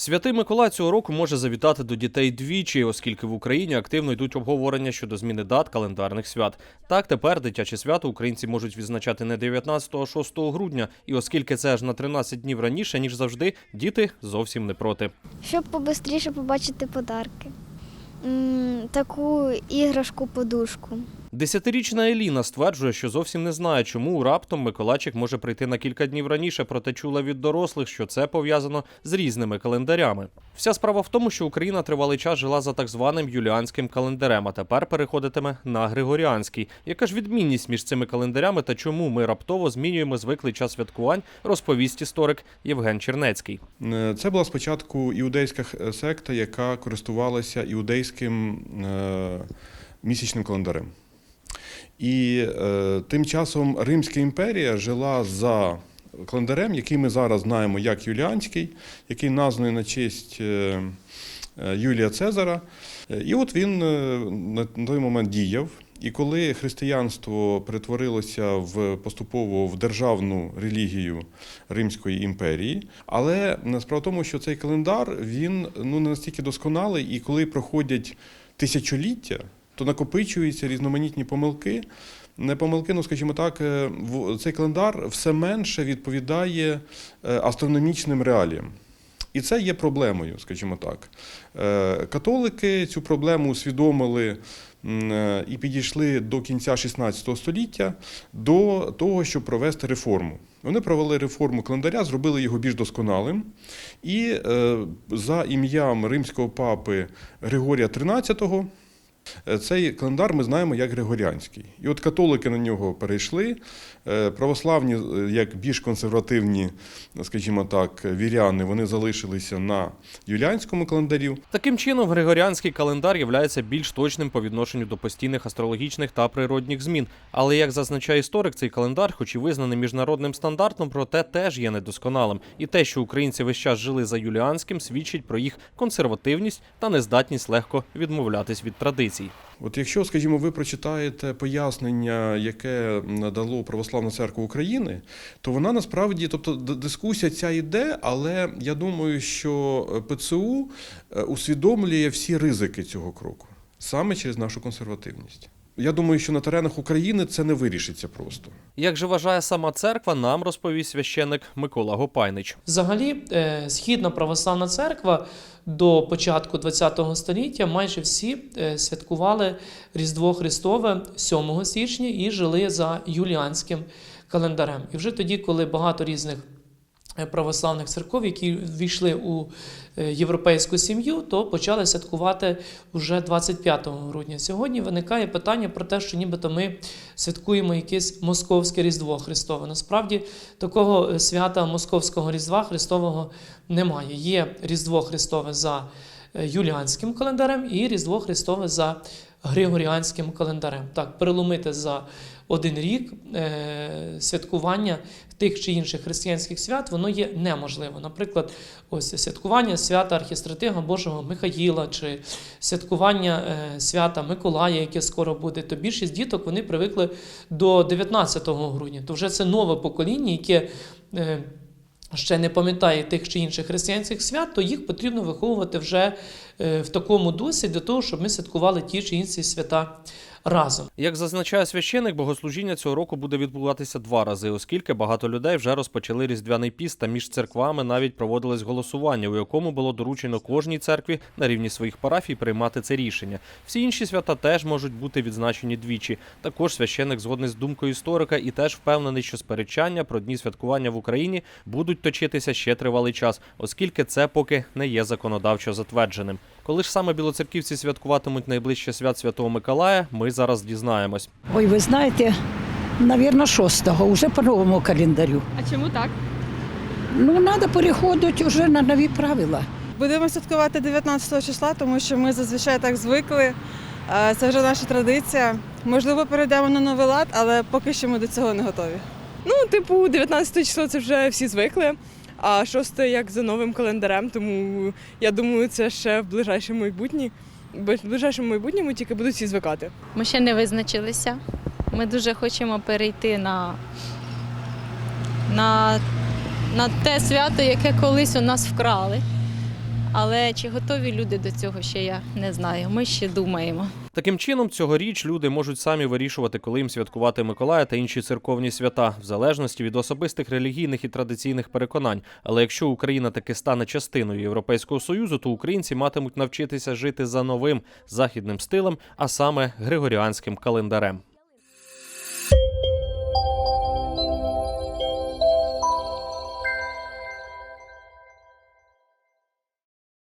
Святий Миколай цього року може завітати до дітей двічі, оскільки в Україні активно йдуть обговорення щодо зміни дат календарних свят. Так, тепер дитяче свято українці можуть відзначати не 19, а 6 грудня. І оскільки це аж на 13 днів раніше, ніж завжди, діти зовсім не проти. Щоб побистріше побачити подарки. Таку іграшку-подушку. Десятирічна Еліна стверджує, що зовсім не знає, чому раптом Миколайчик може прийти на кілька днів раніше, проте чула від дорослих, що це пов'язано з різними календарями. Вся справа в тому, що Україна тривалий час жила за так званим юліанським календарем, а тепер переходитиме на григоріанський. Яка ж відмінність між цими календарями та чому ми раптово змінюємо звиклий час святкувань, розповість історик Євген Чернецький. Е, Це була спочатку іудейська секта, яка користувалася іудейським е, місячним календарем. І е, тим часом Римська імперія жила за календарем, який ми зараз знаємо як Юліанський, який названий на честь е, е, Юлія Цезара. І от він е, на той момент діяв. І коли християнство перетворилося в поступово в державну релігію Римської імперії, але справа в тому, що цей календар він ну не настільки досконалий, і коли проходять тисячоліття, то накопичуються різноманітні помилки. Не помилки, ну скажімо так, е, цей календар все менше відповідає е, астрономічним реаліям. І це є проблемою, скажімо так. Е, Католики цю проблему усвідомили і підійшли до кінця 16 століття до того, щоб провести реформу. Вони провели реформу календаря, зробили його більш досконалим. І за ім'ям римського папи Григорія XIII Цей календар ми знаємо як Григоріанський. І от католики на нього перейшли, е, православні, е, як більш консервативні, скажімо так, віряни, вони залишилися на юліанському календарі. Таким чином, григоріанський календар є більш точним по відношенню до постійних астрологічних та природних змін. Але як зазначає історик, цей календар, хоч і визнаний міжнародним стандартом, проте теж є недосконалим. І те, що українці весь час жили за юліанським, свідчить про їх консервативність та нездатність легко відмовлятись від традицій. От якщо, скажімо, ви прочитаєте пояснення, яке надало Православна церква України, то вона насправді, тобто дискусія ця йде, але я думаю, що ПЦУ е, усвідомлює всі ризики цього кроку саме через нашу консервативність. Я думаю, що на теренах України це не вирішиться просто. Як же вважає сама церква, нам розповість священик Микола Гопайнич. Взагалі, е, східна православна церква до початку ХХ століття майже всі е, святкували Різдво Христове 7 січня і жили за юліанським календарем. І вже тоді, коли багато різних православних церков, які ввійшли у е, європейську сім'ю, то почали святкувати вже 25 грудня. Сьогодні виникає питання про те, що нібито ми святкуємо якесь московське Різдво Христове. Насправді такого е, свята Московського Різдва Христового немає. Є Різдво Христове за е, юліанським календарем і Різдво Христове за Григоріанським календарем. Так, переломити за один рік е, святкування тих чи інших християнських свят воно є неможливо. Наприклад, ось святкування свята архістратига Божого Михаїла чи святкування е, свята Миколая, яке скоро буде, то більшість діток вони привикли до 19 грудня. То вже це нове покоління, яке. е, Ще не пам'ятає тих чи інших християнських свят, то їх потрібно виховувати вже в такому дусі для того, щоб ми святкували ті чи інші свята разом. Як зазначає священик, богослужіння цього року буде відбуватися два рази, оскільки багато людей вже розпочали різдвяний піст, та між церквами навіть проводилось голосування, у якому було доручено кожній церкві на рівні своїх парафій приймати це рішення. Всі інші свята теж можуть бути відзначені двічі. Також священик згодний з думкою історика і теж впевнений, що сперечання про дні святкування в Україні будуть точитися ще тривалий час, оскільки це поки не є законодавчо затвердженим. Коли ж саме білоцерківці святкуватимуть найближче свят Святого Миколая, ми зараз дізнаємось. Ой, ви знаєте, навірно, 6-го, уже по новому календарю. А чому так? Ну, треба переходити вже на нові правила. Будемо святкувати 19 числа, тому що ми зазвичай так звикли. Е, Це вже наша традиція. Можливо, перейдемо на новий лад, але поки що ми до цього не готові. Ну, типу, 19 число це вже всі звикли, а 6 як за новим календарем, тому я думаю, це ще в ближайшому майбутнє. В ближайшому майбутньому тільки будуть всі звикати. Ми ще не визначилися. Ми дуже хочемо перейти на, на, на те свято, яке колись у нас вкрали. Але чи готові люди до цього ще я не знаю. Ми ще думаємо. Таким чином, цьогоріч люди можуть самі вирішувати, коли їм святкувати Миколая та інші церковні свята, в залежності від особистих релігійних і традиційних переконань. Але якщо Україна таки стане частиною Європейського союзу, то українці матимуть навчитися жити за новим західним стилем, а саме григоріанським календарем.